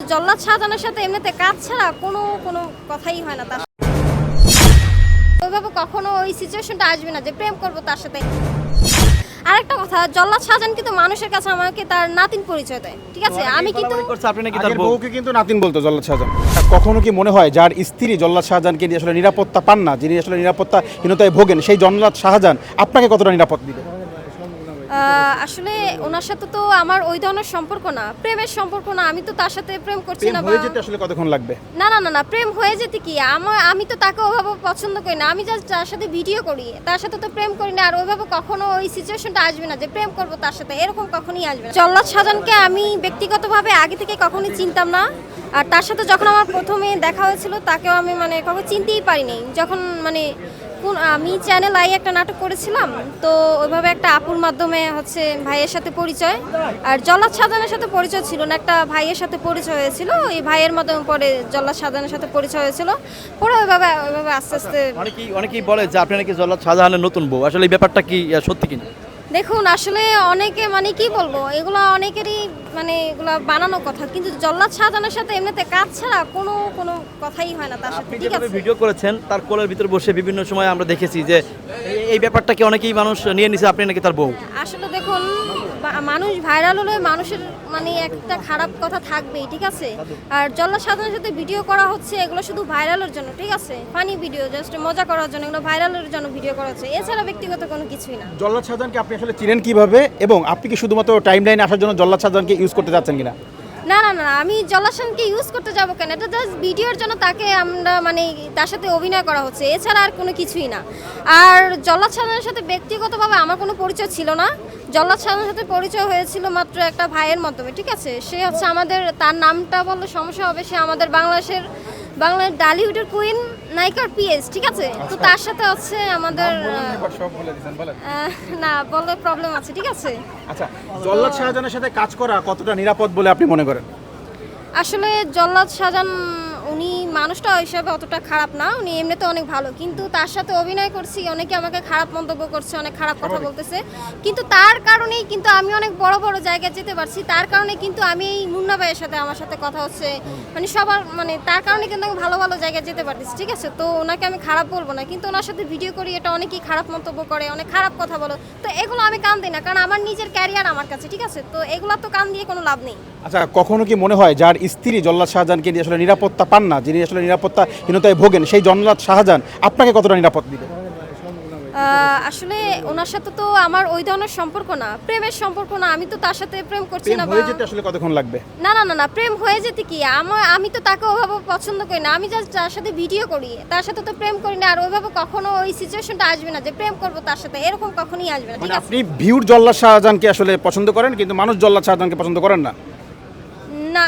জল্লাদ শাহজাহানের সাথে এমনিতে কাজ ছাড়া কোনো কোনো কথাই হয় না তার ওইভাবে কখনো ওই সিচুয়েশনটা আসবে না যে প্রেম করব তার সাথে। আরেকটা কথা জল্লাদ শাহজাহান কিন্তু মানুষের কাছে আমাকে তার নাতিন পরিচয় দেয় ঠিক আছে? আমি কিন্তু বাড়াবাড়ি করছে আপনি নাকি তার আগের বউকে কিন্তু নাতিন বলতো জল্লাদ শাহজাহান কখনো কি মনে হয় যার স্ত্রী জল্লাদ শাহজাহানকে নিয়ে আসলে নিরাপত্তা পান না যিনি আসলে নিরাপত্তাহীনতায় ভোগেন সেই জল্লাদ শাহজাহান আপনাকে কতটা নিরাপদ দিবে? আসলে ওনার সাথে তো আমার ওই ধরনের সম্পর্ক না। প্রেমের সম্পর্ক না আমি তো তার সাথে প্রেম করছি না হয়ে যেতে আসলে কতক্ষণ লাগবে? না না না না প্রেম হয়ে যেতে কি? আমার আমি তো তাকে ওভাবে পছন্দ করি না আমি জাস্ট তার সাথে ভিডিও করি। তার সাথে তো প্রেম করি না আর ওইভাবে কখনো ওই সিচুয়েশনটা আসবে না যে প্রেম করব তার সাথে এরকম কখনোই আসবে না। জল্লাদ সাজানকে আমি ব্যক্তিগতভাবে আগে থেকে কখনোই চিনতাম না আর তার সাথে যখন আমার প্রথমে দেখা হয়েছিল তাকেও আমি মানে কখনো চিনতেই পারিনি। যখন মানে কোন আমি চ্যানেল আই একটা নাটক করেছিলাম, তো ওইভাবে একটা আপুর মাধ্যমে হচ্ছে ভাইয়ের সাথে পরিচয়। আর জল্লাদ সাজানের সাথে পরিচয় ছিল না, একটা ভাইয়ের সাথে পরিচয় হয়েছিল এই ভাইয়ের মাধ্যমে পরে জল্লাদ সাজানের সাথে পরিচয় হয়েছিল। পরে ওইভাবে ওইভাবে আস্তে আস্তে অনেকেই অনেকেই বলে যে, আপনি নাকি জল্লাদ সাধারণের নতুন বউ? আসলে এই ব্যাপারটা কি সত্যি কিনা? দেখুন আসলে অনেকে মানে কি বলব এগুলো অনেকেরই মানে এগুলো বানানো কথা কিন্তু জল্লাদ সাজানোর সাথে এমনিতে কাজ ছাড়া কোনো কোনো কথাই হয় না তার সাথে ঠিক আছে? ভিডিও করেছেন তার কোলের ভিতরে বসে বিভিন্ন সময় আমরা দেখেছি যে এই- ব্যাপারটাকে অনেকেই মানুষ নিয়ে নিছে আপনি নাকি তার বউ? আসলে দেখুন মানুষ ভাইরাল হলে মানুষের মানে একটা খারাপ কথা থাকবেই ঠিক আছে? আর জল্লা সাধারণের সাথে ভিডিও করা হচ্ছে এগুলো শুধু ভাইরালের জন্য ঠিক আছে? ফানি ভিডিও জাস্ট মজা করার জন্য এগুলো ভাইরালের জন্য ভিডিও করা হচ্ছে। এছাড়া ব্যক্তিগত কোনো কিছুই না। জল্লাদ শাহজাহানকে আপনি আসলে চিনেন কীভাবে? এবং আপনি কি শুধুমাত্র টাইম লাইনে আসার জন্য জল্লাদ শাহজাহানকে ইউজ করতে যাচ্ছেন কিনা? না না না আমি জলাশানকে ইউজ করতে যাব কেন? এটা জাস্ট ভিডিওর জন্য তাকে আমরা মানে তার সাথে অভিনয় করা হচ্ছে। এছাড়া আর কোনো কিছুই না। আর জলাশানের সাথে ব্যক্তিগতভাবে আমার কোনো পরিচয় ছিল না। সাধারণের সাথে পরিচয় হয়েছিল মাত্র একটা ভাইয়ের মাধ্যমে, ঠিক আছে? সে হচ্ছে আমাদের, তার নামটা বললে সমস্যা হবে, সে আমাদের বাংলাদেশের, বাংলার ডালিউডের কুইন নায়িকার পিএস ঠিক আছে? তো তার সাথে হচ্ছে আমাদের না বলে প্রবলেম আছে ঠিক আছে? আচ্ছা জল্লাদ শাহজাহানের সাথে কাজ করা কতটা নিরাপদ বলে আপনি মনে করেন? আসলে জল্লাদ উনি মানুষটা হিসাবে অতটা খারাপ না উনি এমনিতে অনেক ভালো। কিন্তু তার সাথে অভিনয় করছি অনেকে আমাকে খারাপ মন্তব্য করছে অনেক খারাপ কথা বলতেছে। কিন্তু তার কারণেই কিন্তু আমি অনেক বড় বড় জায়গায় যেতে পারছি। তার কারণে কিন্তু আমি এই মুন্না ভাইয়ের সাথে আমার সাথে কথা হচ্ছে। মানে সবার মানে তার কারণে কিন্তু আমি ভালো ভালো জায়গায় যেতে পারতেছি ঠিক আছে? তো ওনাকে আমি খারাপ বলব না। কিন্তু ওনার সাথে ভিডিও করি এটা অনেকেই খারাপ মন্তব্য করে অনেক খারাপ কথা বলো। তো এগুলো আমি কান দিই না কারণ আমার নিজের ক্যারিয়ার আমার কাছে ঠিক আছে? তো এগুলো তো কান দিয়ে কোনো লাভ নেই। আচ্ছা কখনো কি মনে হয় যার স্ত্রী জল্লাদ শাহজাহানকে নিয়ে আসলে নিরাপত্তা পান না যিনি আসলে নিরাপত্তাহীনতায় ভোগেন সেই জল্লাদ শাহজাহান আপনাকে কতটা নিরাপদ দিবে? আসলে ওনার সাথে তো আমার ওই ধরনের সম্পর্ক না। প্রেমের সম্পর্ক না আমি তো তার সাথে প্রেম করছি না হয়ে যেতে আসলে কতক্ষণ লাগবে? না না না না প্রেম হয়ে যেতে কি? আমার আমি তো তাকে ওইভাবে পছন্দ করি না আমি জাস্ট তার সাথে ভিডিও করি। তার সাথে তো প্রেম করি না আর ওইভাবে কখনো ওই সিচুয়েশনটা আসবে না যে প্রেম করব তার সাথে এরকম কখনোই আসবে না ঠিক মানে আছে? আপনি ভিউর জল্লাদ শাহজাহানকে আসলে পছন্দ করেন কিন্তু মানুষ জল্লাদ শাহজাহানকে পছন্দ করেন না? না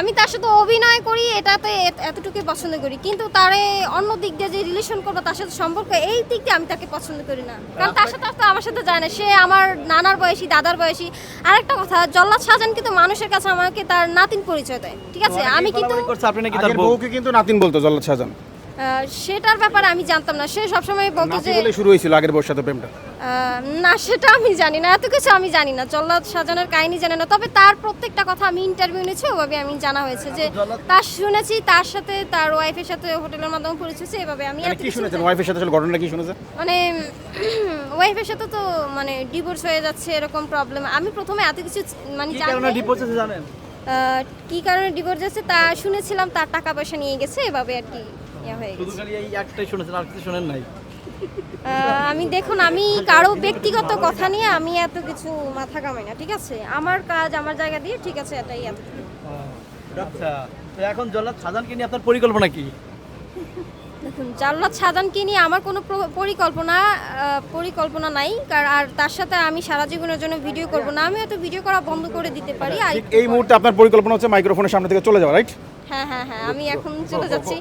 আমি তার সাথে অভিনয় করি এটাতে এতটুকু এতটুকুই পছন্দ করি। কিন্তু তার অন্য দিক দিয়ে যে রিলেশন করব তার সাথে সম্পর্ক এই দিক দিয়ে আমি তাকে পছন্দ করি না। কারণ তার সাথে তো আমার সাথে যায় না সে আমার নানার বয়সী দাদার বয়সী। আর একটা কথা জল্লাদ সাজান কিন্তু মানুষের কাছে আমাকে তার নাতিন পরিচয় দেয় ঠিক আছে? আমি কিন্তু আপনি নাকি তার বউকে কিন্তু নাতিন বলতো জল্লাদ শাহজাহান। আহ, সেটার ব্যাপারে আমি জানতাম না। সে সবসময় বলতো যে বলে শুরু হয়েছিল আগের বউর সাথে প্রেমটা? না সেটা আমি জানি না। এত কিছু আমি জানি না। জল্লাদ সাজানোর কাহিনী জানি না। তবে তার প্রত্যেকটা কথা আমি ইন্টারভিউ নিয়েছি ওভাবে আমি জানা হয়েছে যে তার শুনেছি তার সাথে তার ওয়াইফের সাথে হোটেলের মাধ্যমে পরিচয় এভাবে আমি মানে কি শুনেছেন? ওয়াইফের সাথে আসলে ঘটনা কি শুনেছেন? মানে ওয়াইফের সাথে তো মানে ডিভোর্স হয়ে যাচ্ছে এরকম প্রবলেম আমি প্রথমে এত কিছু মানে জানি জানেন? কি কারণে ডিভোর্স যাচ্ছে তা শুনেছিলাম তার টাকা পয়সা নিয়ে গেছে এভাবে আর কি। ইয়ে হয়ে শুধু খালি এই একটাই শুনেছেন আর কিছু শুনেন নাই? আমি দেখুন আমি কারও ব্যক্তিগত কথা নিয়ে আমি এত কিছু মাথা কামাই না ঠিক আছে? আমার কাজ আমার জায়গা দিয়ে ঠিক আছে এটাই এত। আচ্ছা তো এখন জল্লাদ শাহজাহানকে নিয়ে আপনার পরিকল্পনা কি? দেখুন জাল্লাদ সাদানকে নিয়ে আমার কোনো পরিকল্পনা পরিকল্পনা নাই কার- আর তার সাথে আমি সারা জীবনের জন্য ভিডিও করব না আমি হয়তো ভিডিও করা বন্ধ করে দিতে পারি আর এই মুহূর্তে আপনার পরিকল্পনা হচ্ছে মাইক্রোফোনের সামনে থেকে চলে যাওয়া রাইট? হ্যাঁ হ্যাঁ হ্যাঁ আমি এখন চলে যাচ্ছি।